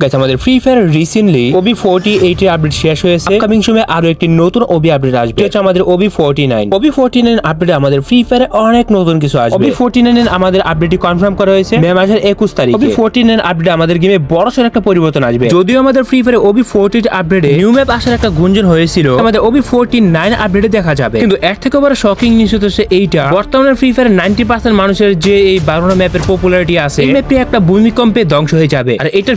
Guys আমাদের free fire recently OB forty eight এর update শেষ হয়েছে। আপকামিং সময় আরও একটি নতুন ওবি আপডেট আসবে। হচ্ছে আমাদের OB forty nine OB forty nine আপডেটে আমাদের ফ্রি ফায়ারে অনেক নতুন কিছু আসবে। ওবি ফোর্টি নাইন আমাদের আপডেটটি কনফার্ম করা হয়েছে। মে মাসের একুশ তারিখ। ওবি ফোর্টি নাইন আপডেটে আমাদের গেমে বড় সড় একটা পরিবর্তন আসবে। যদিও আমাদের ফ্রি ফায়ারে ওবি ফোর্টি আপডেটে নিউ ম্যাপ আসার একটা গুঞ্জন হয়েছিল। আমাদের ওবি ফোর্টি নাইন আপডেটে দেখা যাবে। কিন্তু এর থেকে বড় শকিং নিউজ হচ্ছে এইটা। বর্তমানে ফ্রি ফায়ার নাইনটি পার্সেন্ট মানুষের যে এই বারোনা ম্যাপের পপুলারিটি আছে এই ম্যাপটি একটা ভূমিকম্পে ধ্বংস হয়ে যাবে। আর এটার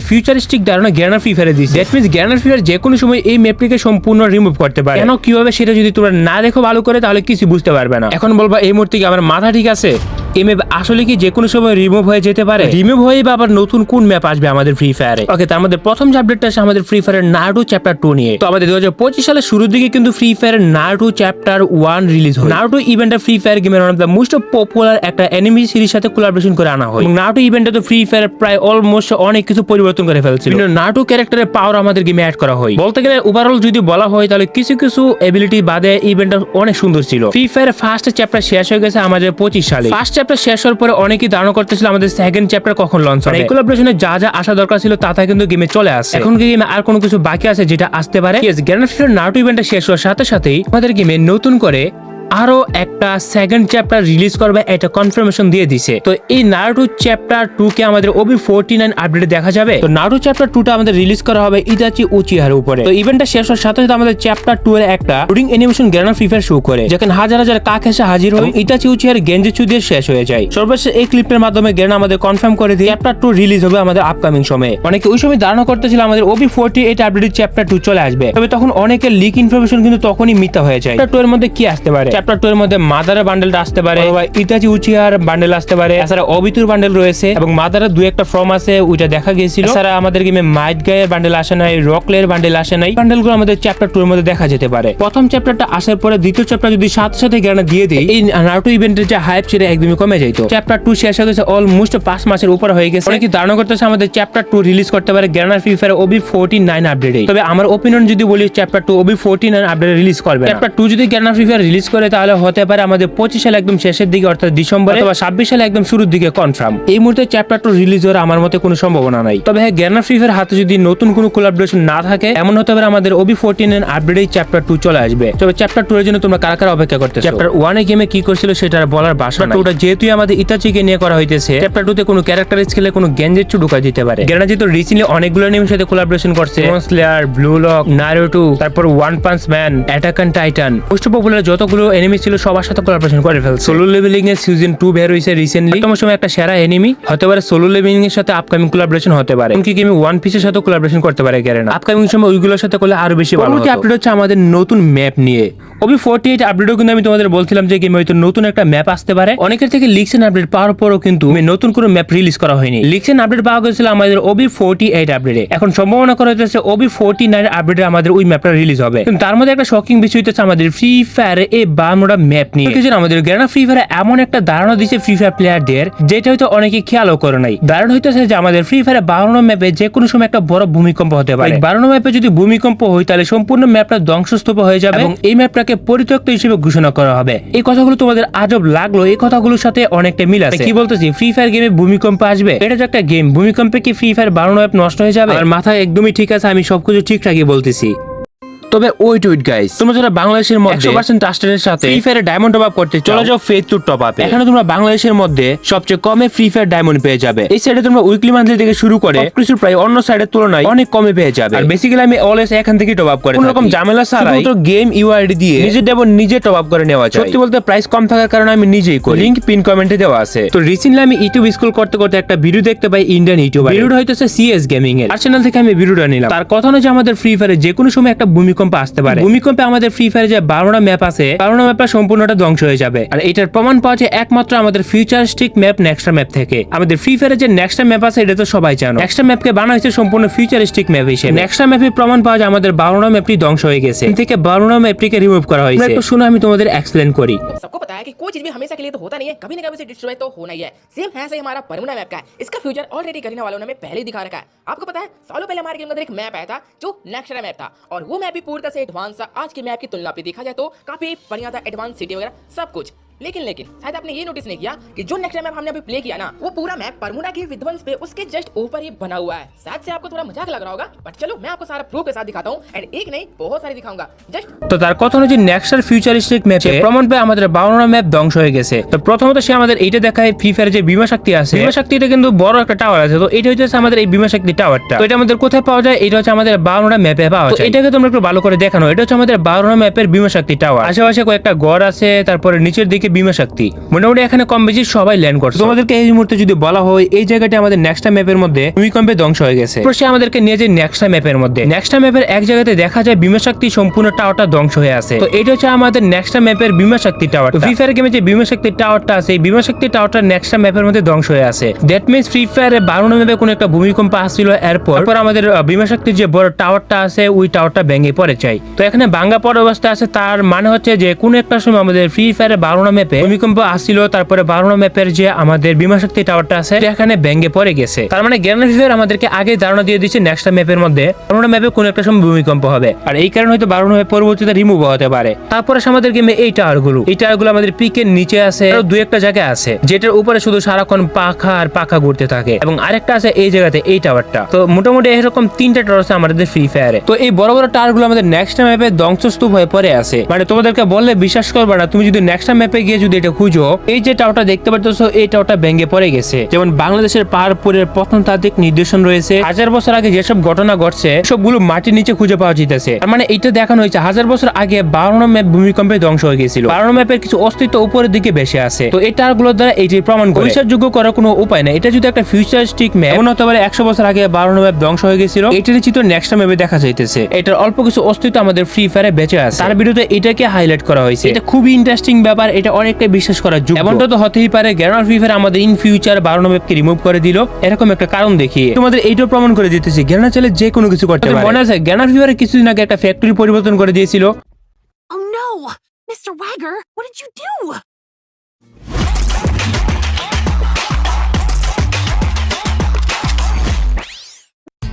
ফিউচারিস্টিক ধারণা গ্যানার ফ্রি ফায়ারে দিচ্ছে দ্যাট মিনস গ্যানার ফ্রি ফায়ার যে কোনো সময় এই ম্যাপটিকে সম্পূর্ণ রিমুভ করতে পারে। কেন? কীভাবে সেটা যদি তোমরা না দেখো ভালো করে তাহলে কিছু বুঝতে পারবে না। এখন বলবা এই মুহূর্তে কি আমার মাথা ঠিক আছে? এই ম্যাপ আসলে কি যে কোনো সময় রিমুভ হয়ে যেতে পারে? রিমুভ হয়ে বা আবার নতুন কোন ম্যাপ আসবে আমাদের ফ্রি ফায়ারে ওকে তার মধ্যে প্রথম আপডেটটা আছে আমাদের ফ্রি ফায়ারের নারুটো চ্যাপ্টার টু নিয়ে। তো আমাদের দু হাজার পঁচিশ সালের শুরুর দিকে কিন্তু ফ্রি ফায়ারের নারুটো চ্যাপ্টার ওয়ান রিলিজ হয় নারুটো ইভেন্টটা ফ্রি ফায়ার গেমের one of the most popular একটা এনিমি সিরিজ সাথে কোলাবোরেশন করে আনা হয়। এবং নারুটো ইভেন্টে তো ফ্রি ফায়ার প্রায় অলমোস্ট অনেক কিছু পরিবর্তন করে ফেলছিল। নারুটো ক্যারেক্টারের পাওয়ার আমাদের গেমে অ্যাড করা হয়। বলতে গেলে ওভারঅল যদি বলা হয় তাহলে কিছু কিছু এবিলিটি বাদে ইভেন্টটা অনেক সুন্দর ছিল। ফ্রি ফায়ার ফার্স্ট চ্যাপ্টার শেষ হয়ে গেছে আমাদের পঁচিশ সালে। ফার্স্ট চ্যাপ্টার শেষ হওয়ার পরে অনেকেই ধারণা করতেছিল আমাদের সেকেন্ড চ্যাপ্টার কখন লঞ্চ হবে। এই কোলাবরেশনে যা যা আসা দরকার ছিল তা তা কিন্তু গেমে চলে আসে এখন গেমে আর কোনো কিছু বাকি আছে যেটা আসতে পারে? গ্র্যান্ড ফিফার নাটো ইভেন্টটা শেষ হওয়ার সাথে সাথেই আমাদের গেমে নতুন করে আরও একটা সেকেন্ড চ্যাপ্টার রিলিজ করবে এটা কনফার্মেশন দিয়ে দিছে। তো এই নারুটো চ্যাপ্টার টু কে আমাদের ওবি ফোরটি নাইন আপডেটে দেখা যাবে। তো নারুটো চ্যাপ্টার টু টা আমাদের রিলিজ করা হবে ইতাচি উচিহার উপরে। তো ইভেন্টটা শেষ হওয়ার সাথে সাথে আমাদের চ্যাপ্টার টু এর একটা রুডিং অ্যানিমেশন গ্রানার ফিফার শো করে যেখানে হাজার হাজার কাক এসে হাজির হয় ইতাচি উচিহার গেঞ্জেচু দিয়ে শেষ হয়ে যায়। সর্বশেষ এই ক্লিপের মাধ্যমে গ্রেনা আমাদের কনফার্ম করে দিয়ে চ্যাপ্টার টু রিলিজ হবে আমাদের আপকামিং সময়ে। অনেকে ওই সময় ধারণা করতেছিল আমাদের ওবি ফোরটি এইট আপডেটের চ্যাপ্টার টু চলে আসবে। তবে তখন অনেকের লিক ইনফরমেশন কিন্তু তখনই মিথ্যা হয়ে যায়। চ্যাপ্টার টু এর মধ্যে কি আসতে পারে? চ্যাপ্টার টু এর মধ্যে মাদারের বান্ডেলটা আসতে পারে। অথবা ইতাচি উচিহার বান্ডেল আসতে পারে। এছাড়া অবিতুর বান্ডেল রয়েছে এবং মাদারের দুই একটা ফর্ম আছে ওইটা দেখা গিয়েছিল। এছাড়া আমাদের গেমে মাইট গায়ের বান্ডেল আসে নাই রকলের বান্ডেল আসে নাই। বান্ডেলগুলো আমাদের চ্যাপ্টার টু এর মধ্যে দেখা যেতে পারে। প্রথম চ্যাপ্টারটা আসার পরে দ্বিতীয় চ্যাপ্টার যদি সাথে সাথে জ্ঞান দিয়ে দেয় এই নারুটো ইভেন্টের যে হাইপ ছিল একদমই কমে যাইতো। চ্যাপ্টার টু শেষ হয়ে গেছে অলমোস্ট পাঁচ মাসের উপর হয়ে গেছে। অনেকে ধারণা করতেছে আমাদের চ্যাপ্টার টু রিলিজ করতে পারে গ্যানার free fire OB forty nine আপডেটে তবে আমার ওপিনিয়ন যদি বলি chapter two OB forty nine update release করবে চ্যাপ্টার টু যদি গ্যানার ফ্রি ফায়ার রিলিজ করে তাহলে হতে পারে আমাদের পঁচিশ সালে একদম শেষের দিকে অর্থাৎ ডিসেম্বর অথবা ছাব্বিশ সালে একদম শুরুর দিকে কনফার্ম এই মুহূর্তে চ্যাপ্টার টু রিলিজ হওয়ার আমার মতে কোনো সম্ভাবনা নাই। তবে হ্যাঁ গ্যানার ফ্রি ফায়ার হাতে যদি নতুন কোনো কোলাবরেশন না থাকে এমন হতে পারে আমাদের ওবি ফোরটিন এর আপডেটে চ্যাপ্টার টু চলে আসবে। তবে চ্যাপ্টার টু এর জন্য তোমরা কারা কারা অপেক্ষা করতে চ্যাপ্টার ওয়ানে গেমে কি করছিল সেটা বলার না ওটা যেহেতু আমাদের ইতাচিকে নিয়ে করা হইতেছে চ্যাপ্টার টু তে কোনো ক্যারেক্টার স্কেলে কোনো গেঞ্জেচ্ছু ঢুকা দিতে পারে। গ্যানা যেহেতু রিসেন্টলি অনেকগুলো নিয়মের সাথে কোলাবরেশন করছে স্লেয়ার ব্লু লক নারুটো তারপর one punch man attack and titan most popular যতগুলো এনিমি ছিল সবার সাথে কোলাবরেশন করে ফেলছে। সোলো লেভেলিং এর সিজন টু বের হয়েছে রিসেন্টলি তোমার সময় একটা সেরা এনিমি হতে পারে সোলো লেভেলিং এর সাথে আপকামিং কোলাবরেশন হতে পারে। এমনকি গেমে ওয়ান পিসের সাথে কোলাবরেশন করতে পারে গ্যারেনা আপকামিং সময় ওইগুলোর সাথে করলে আরও বেশি ভালো আপডেট হচ্ছে আমাদের নতুন ম্যাপ নিয়ে। ওবি ফোর্টি এইট আপডেটও কিন্তু আমি তোমাদের বলছিলাম যে গেমে হয়তো নতুন একটা ম্যাপ আসতে পারে। অনেকের থেকে লিক্সেন আপডেট পাওয়ার পরও কিন্তু নতুন কোনো ম্যাপ রিলিজ করা হয়নি। লিক্সেন আপডেট পাওয়া গেছিল আমাদের ওবি ফোর্টি এইট আপডেটে এখন সম্ভাবনা করা হচ্ছে ওবি ফোর্টি নাইন আপডেটে আমাদের ওই ম্যাপটা রিলিজ হবে। কিন্তু তার মধ্যে একটা শকিং বিষয় হচ্ছে আমাদের ফ্রি ফায়ারে এই বামোটা ম্যাপ নিয়ে। কিছু আমাদের গ্রানা ফ্রি ফায়ারে এমন একটা ধারণা দিচ্ছে ফ্রি ফায়ার প্লেয়ারদের যেটা হয়তো অনেকে খেয়ালও করে নাই। ধারণা হইতেছে যে আমাদের ফ্রি ফায়ারে বারোনো ম্যাপে যে কোনো সময় একটা বড় ভূমিকম্প হতে পারে। বারোনো ম্যাপে যদি ভূমিকম্প হয় তাহলে সম্পূর্ণ ম্যাপটা ধ্বংসস্তূপ হয়ে যাবে। এবং এই ম্যাপটাকে পরিত্যক্ত হিসেবে ঘোষণা করা হবে। এই কথাগুলো তোমাদের আজব লাগল। এই কথাগুলোর সাথে অনেকটা মিল আছে। কি বলতেছি? ফ্রি ফায়ার গেমে ভূমিকম্প আসবে? এটা তো একটা গেম ভূমিকম্পে কি ফ্রি ফায়ার বারোনো ম্যাপ নষ্ট হয়ে যাবে? আর মাথায় একদমই ঠিক আছে আমি সবকিছু ঠিকঠাকই বলতেছি। তবে ওয়েট ওয়েট গাইস তোমরা যারা বাংলাদেশের মধ্যে 100% ট্রাস্টের সাথে ফ্রি ফায়ারে ডায়মন্ড টপ আপ করতে চলে যাও ফেজ টু টপ আপে এখানে তোমরা বাংলাদেশের মধ্যে সবচেয়ে কমে ফ্রি ফায়ার ডায়মন্ড পেয়ে যাবে। এই সাইডে তোমরা উইকলি মান্থলি থেকে শুরু করে কিছু প্রায় অন্য সাইডের তুলনায় অনেক কমে পেয়ে যাবে। আর বেসিক্যালি আমি অলওয়েজ এখান থেকে টপ আপ করে কোনো রকম ঝামেলা ছাড়াই তো গেম ইউআইডি দিয়ে নিজের ডায়মন্ড নিজে টপ আপ করে নেওয়া যায়। সত্যি বলতে প্রাইস কম থাকার কারণে আমি নিজেই করি। লিংক পিন কমেন্টে দেওয়া আছে। তো রিসেন্টলি আমি ইউটিউব স্কুল করতে করতে একটা ভিডিও দেখতে পাই ইন্ডিয়ান ইউটিউবার ভিডিওটা হইতেছে সিএস গেমিং এর আর চ্যানেল থেকে আমি ভিডিওটা নিলাম। তার কথা হলো যে আমাদের ফ্রি ফায়ারে যে কোনো সময় একটা ভূমিকম্প আসতে পারে ভূমিকম্পে আমাদের ফ্রি ফায়ারে যে বারোটা ম্যাপ আছে বারোটা ম্যাপটা সম্পূর্ণটা ধ্বংস হয়ে যাবে আর এটার প্রমাণ পাওয়া যায় একমাত্র আমাদের ফিউচারিস্টিক ম্যাপ নেক্সটা ম্যাপ থেকে আমাদের ফ্রি ফায়ারে যে নেক্সটা ম্যাপ আছে এটা তো সবাই জানো নেক্সটা ম্যাপকে বানা হয়েছে সম্পূর্ণ ফিউচারিস্টিক ম্যাপ হিসেবে নেক্সটা ম্যাপে প্রমাণ পাওয়া যায় আমাদের বারোটা ম্যাপটি ধ্বংস হয়ে গেছে এখান থেকে বারোটা ম্যাপটিকে রিমুভ করা হয়েছে একটু শুনে আমি তোমাদের এক্সপ্লেন করি सबको पता है कि कोई चीज भी हमेशा के लिए तो होता नहीं है कभी ना कभी से डिस्ट्रॉय तो होना ही है सेम है सही हमारा परमुना मैप का है इसका फ्यूचर ऑलरेडी करने वालों ने हमें पहले ही दिखा रखा है आपको पता है सालों पहले हमारे गेम के अंदर एक मैप आया था जो नेक्स्ट मैप था और वो मैप भी पूरी तरह से एडवांस था। आज के मैप की तुलना पे देखा जाए तो काफ़ी बढ़िया था एडवांस सिटी वगैरह, सब कुछ। लेकिन लेकिन शायद आपने ये नोटिस नहीं किया कि जो नेक्स्ट मैप हमने अभी प्ले किया ना वो पूरा मैप परमुना के विध्वंस पे उसके जस्ट ऊपर ही बना हुआ है शायद से आपको थोड़ा मजाक लग रहा होगा बट चलो मैं आपको सारा प्रूफ के साथ दिखाता हूँ एंड एक नहीं बहुत सारी दिखाऊंगा जस्ट তো তার কথা অনুযায়ী নেক্সটার ফিউচারিস্টিক ম্যাপে প্রমাণ পেয়ে আমাদের বাউন্ন ম্যাপ ধ্বংস হয়ে গেছে তো প্রথমত সে আমাদের এইটা দেখায় ফ্রি ফায়ার যে বিমা শক্তি আছে বিমা শক্তিটা কিন্তু বড় একটা টাওয়ার আছে তো এটা হচ্ছে আমাদের এই বিমা শক্তি টাওয়ারটা তো এটা আমাদের কোথায় পাওয়া যায় এটা হচ্ছে আমাদের বাউন্ন ম্যাপে পাওয়া যায় তো এটাকে তোমরা একটু ভালো করে দেখানো এটা হচ্ছে আমাদের বাউন্ন ম্যাপের বিমা শক্তি টাওয়ার আশেপাশে কয়েকটা ঘর আছে তারপরে নিচের দিকে বিমা শক্তি। মোটামুটি এখানে কম বেশি সবাই ল্যান্ড করছে। তোমাদেরকে এই মুহূর্তে যদি বলা হয়, এই জায়গাটি আমাদের নেক্সটা ম্যাপের মধ্যে ভূমিকম্পে ধ্বংস হয়ে গেছে। সে আমাদেরকে নিয়ে যায় নেক্সটা ম্যাপের মধ্যে। নেক্সটা ম্যাপের এক জায়গাতে দেখা যায় বিমা শক্তি সম্পূর্ণ টাওয়ারটা ধ্বংস হয়ে আছে। তো এটা হচ্ছে আমাদের নেক্সটা ম্যাপের বিমা শক্তি টাওয়ার ফ্রি ফায়ার গেমে যে বিমা শক্তি টাওয়ারটা আছে, এই বিমা শক্তি টাওয়ারটা নেক্সটা ম্যাপের মধ্যে ধ্বংস হয়ে আছে। দ্যাট মিনস ফ্রি ফায়ারে বারো ম্যাপে কোনো একটা ভূমিকম্প আসছিল এরপর। এরপর আমাদের বিমা শক্তির যে বড় টাওয়ারটা আছে, ওই টাওয়ারটা ভেঙে পড়ে চাই তো এখানে ভাঙ্গা পড়া অবস্থা আছে। তার মানে হচ্ছে যে কোনো একটা সময় আমাদের ফ্রি ফায়ারে বারোনা ম্যাপে ভূমিকম্প আসছিল, তারপরে বারোনা ম্যাপের যে আমাদের বিমা শক্তি টাওয়ারটা আছে এখানে ভেঙে পড়ে গেছে। তার মানে জ্ঞান ফিফার আমাদেরকে আগে ধারণা দিয়ে দিচ্ছে নেক্সট ম্যাপের মধ্যে বারোনা ম্যাপে কোনো একটা সময় ভূমিকম্প হবে। আর এই কারণে হয়তো বারোনা ম্যাপ পরবর্তীতে রিমুভ হতে পারে। তারপরে আমাদের গেমে এই টাওয়ারগুলো এই টাওয়ারগুলো আমাদের পিকের নিচে আছে, আরও দু একটা জায়গায় আছে, যেটার উপরে শুধু সারাক্ষণ পাখা আর পাখা ঘুরতে থাকে। এবং আরেকটা আছে এই জায়গাতে, এই টাওয়ারটা তো মোটামুটি এরকম তিনটা টাওয়ার আছে আমাদের ফ্রি ফায়ারে তো এই বড় বড় টাওয়ারগুলো আমাদের নেক্সট ম্যাপে ধ্বংসস্তূপ হয়ে পড়ে আছে। মানে তোমাদেরকে বললে বিশ্বাস করবে না, তুমি যদি নেক্সট ম্যাপে গিয়ে যদি এটা খুঁজো এই যে টাওয়ারটা দেখতে পাচ্ছ এই টাওয়ারটা ভেঙে পড়ে গেছে। যেমন বাংলাদেশের পাহাড়পুরের প্রত্নতাত্ত্বিক নির্দেশন রয়েছে। হাজার বছর আগে যেসব ঘটনা ঘটছে সবগুলো মাটির নিচে খুঁজে পাওয়া যেতেছে। তার মানে এটা দেখানো হয়েছে হাজার বছর আগে বারোনো ম্যাপ ভূমিকম্পে ধ্বংস হয়ে গেছিল বারোনো ম্যাপের কিছু অস্তিত্ব উপরের দিকে বেশি আছে তো এই টাওয়ারগুলোর দ্বারা এটি প্রমাণ করে। যোগ্য করার কোনো উপায় নেই। এটা যদি একটা ফিউচারিস্টিক ম্যাপ এমন হতে পারে একশো বছর আগে বারোনো ম্যাপ ধ্বংস হয়ে গেছিল এটার চিত্র নেক্সট ম্যাপে দেখা যাইতেছে। এটার অল্প কিছু অস্তিত্ব আমাদের ফ্রি ফায়ারে বেঁচে আছে। তার বিরুদ্ধে এটাকে হাইলাইট করা হয়েছে। এটা খুবই ইন্টারেস্টিং ব্যাপার। এটা অনেকটা বিশ্বাস করার যোগ্য এমনটা তো হতেই পারে গ্যানার ফ্রি ফায়ার আমাদের ইন ফিউচার বারোনো ম্যাপকে রিমুভ করে দিল এরকম একটা কারণ দেখিয়ে তোমাদের এইটাও প্রমাণ করে দিতেছি গ্যানার চাইলে যে কোনো কিছু করতে পারে মনে আছে গ্যানার ফিভারে কিছুদিন আগে একটা ফ্যাক্টরি পরিবর্তন করে দিয়েছিল Oh no! Mr. Wagger, what did you do?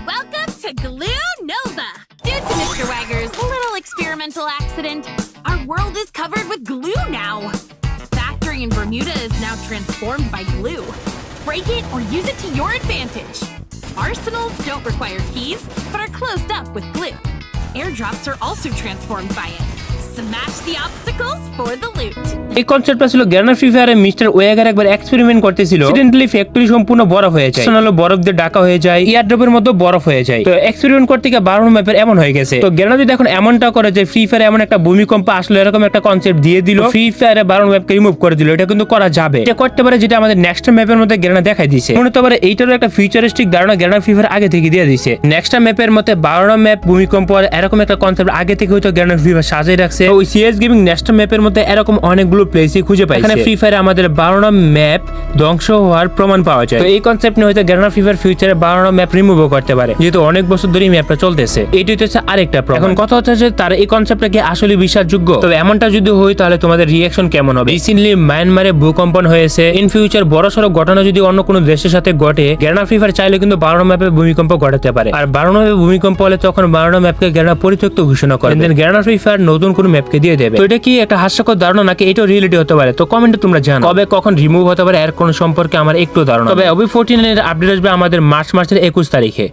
Welcome to Glue Nova! Due to Mr. Wagger's little experimental accident, our world is covered with glue now. In Bermuda is now transformed by glue. Break it or use it to your advantage. Arsenals don't require keys, but are closed up with glue. Airdrops are also transformed by it. Smash the obstacles for the loot. এই কনসেপ্টটা ছিল গ্যানার free ফায়ারে mister ওয়েগার একবার experiment করতেছিল। Accidentally factory সম্পূর্ণ বরফ হয়ে যায়। হলো বরফ দিয়ে ডাকা হয়ে যায়। ইয়ার ড্রপের মধ্যে বরফ হয়ে যায়। তো এক্সপেরিমেন্ট করতে গিয়ে বারো ম্যাপের এমন হয়ে গেছে। তো গ্যানার যদি এখন এমনটা করে যে ফ্রি ফায়ারে এমন একটা ভূমিকম্প আসলো এরকম একটা কনসেপ্ট দিয়ে দিল ফ্রি ফায়ারে বারো ম্যাপকে রিমুভ করে দিল এটা কিন্তু করা যাবে। এটা করতে পারে যেটা আমাদের নেক্সট ম্যাপের মধ্যে গ্যানা দেখাই দিছে মনে হতে পারে এইটারও একটা ফিউচারিস্টিক ধারণা গ্যানার ফ্রি ফায়ার আগে থেকে দিয়ে দিছে নেক্সট ম্যাপের মধ্যে বারো ম্যাপ ভূমিকম্প আর এরকম একটা কনসেপ্ট আগে থেকে হয়তো গ্যানার ফ্রি ফায়ার সাজিয়ে রাখছে। তো ওই সিএস গেমিং নেক্সট ম্যাপের মধ্যে এরকম অনেকগুলো প্লেসই খুঁজে পাই এখানে ফ্রি ফায়ারে আমাদের বারোটা ম্যাপ ধ্বংস হওয়ার প্রমাণ পাওয়া যায়। তো এই কনসেপ্ট নিয়ে হয়তো গ্যানার ফ্রি ফায়ার ফিউচারে বারোটা ম্যাপ রিমুভও করতে পারে। যেহেতু অনেক বছর ধরে ম্যাপটা চলতেছে। এটি হচ্ছে আরেকটা এখন কথা হচ্ছে যে তার এই কনসেপ্টটা কি আসলে বিশ্বাসযোগ্য? তবে এমনটা যদি হয় তাহলে তোমাদের রিয়াকশন কেমন হবে? রিসেন্টলি মায়ানমারে ভূকম্পন হয়েছে। ইন ফিউচার বড় সড়ো ঘটনা যদি অন্য কোনো দেশের সাথে ঘটে গ্যানা ফ্রি ফায়ার চাইলে কিন্তু বারোটা ম্যাপে ভূমিকম্প ঘটাতে পারে। আর বারোটা ম্যাপে ভূমিকম্প হলে তখন বারোটা ম্যাপকে গ্যানা পরিত্যক্ত ঘোষণা করে দেন গ্যানা ফ্রি ফায়ার নতুন কোনো ম্যাপকে দিয়ে দেবে। তো এটা কি একটা হাস্যকর ধারণা নাকি এটা রিয়েলিটি হতে পারে? তো কমেন্টে তোমরা জানো। কবে কখন রিমুভ হতে পারে এর কোন সম্পর্কে আমার একটু ধারণা তবে অবি ফোরটিন এর আপডেট আসবে আমাদের মার্চ মাসের একুশ তারিখে।